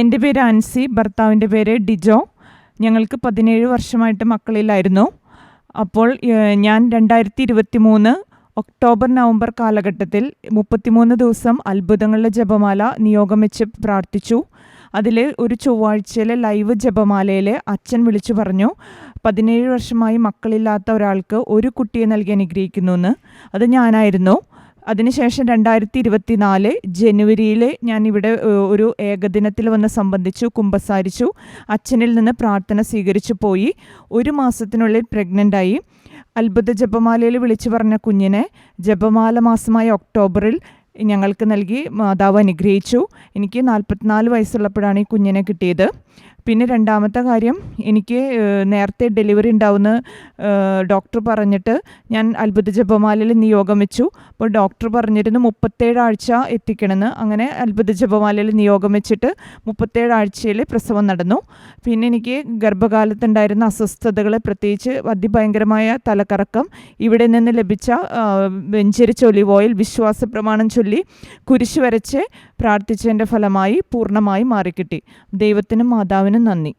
എന്റെ പേര് അൻസി ഭർത്താവിന്റെ പേര് ഡിജോ. ഞങ്ങൾക്ക് പതിനേഴ് വർഷമായിട്ട് മക്കളില്ലായിരുന്നു. അപ്പോൾ ഞാൻ രണ്ടായിരത്തി ഇരുപത്തി മൂന്ന് ഒക്ടോബർ നവംബർ കാലഘട്ടത്തിൽ മുപ്പത്തിമൂന്ന് ദിവസം അത്ഭുതങ്ങളുടെ ജപമാല നിയോഗം വെച്ച് പ്രാർത്ഥിച്ചു. അതിൽ ഒരു ചൊവ്വാഴ്ചയിലെ ലൈവ് ജപമാലയിൽ അച്ഛൻ വിളിച്ചു പറഞ്ഞു പതിനേഴ് വർഷമായി മക്കളില്ലാത്ത ഒരാൾക്ക് ഒരു കുട്ടിയെ നൽകി അനുഗ്രഹിക്കുന്നു എന്ന്. അത് ഞാനായിരുന്നു. അതിനുശേഷം രണ്ടായിരത്തി ഇരുപത്തി നാല് ജനുവരിയിൽ ഞാൻ ഇവിടെ ഒരു ഏകദിനത്തിൽ വന്ന് സംബന്ധിച്ചു കുമ്പസാരിച്ചു. അച്ഛനിൽ നിന്ന് പ്രാർത്ഥന സ്വീകരിച്ചു പോയി. ഒരു മാസത്തിനുള്ളിൽ പ്രഗ്നന്റായി അത്ഭുത ജപമാലയിൽ വിളിച്ചു പറഞ്ഞ കുഞ്ഞിനെ ജപമാല മാസമായ ഒക്ടോബറിൽ ഞങ്ങൾക്ക് നൽകി മാതാവ് അനുഗ്രഹിച്ചു. എനിക്ക് നാൽപ്പത്തിനാല് വയസ്സുള്ളപ്പോഴാണ് ഈ കുഞ്ഞിനെ കിട്ടിയത്. പിന്നെ രണ്ടാമത്തെ കാര്യം എനിക്ക് നേരത്തെ ഡെലിവറി ഉണ്ടാവുന്ന ഏഹ്, ഡോക്ടർ പറഞ്ഞിട്ട് ഞാൻ അത്ഭുത ജപമാലയിൽ നിയോഗം വെച്ചു. അപ്പോൾ ഡോക്ടർ പറഞ്ഞിരുന്നു മുപ്പത്തേഴ് ആഴ്ച എത്തിക്കണമെന്ന്. അങ്ങനെ അത്ഭുത ജപമാലയിൽ നിയോഗം വെച്ചിട്ട് മുപ്പത്തേഴ് ആഴ്ചയിൽ പ്രസവം നടന്നു. പിന്നെ എനിക്ക് ഗർഭകാലത്തുണ്ടായിരുന്ന അസ്വസ്ഥതകൾ പ്രത്യേകിച്ച് അതിഭയങ്കരമായ തലക്കറക്കം ഇവിടെ നിന്ന് ലഭിച്ച വെഞ്ചരിച്ച ഒലിവ് ഓയിൽ വിശ്വാസ പ്രമാണം ചൊല്ലി കുരിശ് വരച്ച് പ്രാർത്ഥിച്ചതിന്റെ ഫലമായി പൂർണമായി മാറിക്കിട്ടി. ദൈവത്തിനും മാതാവിനും നന്ദി.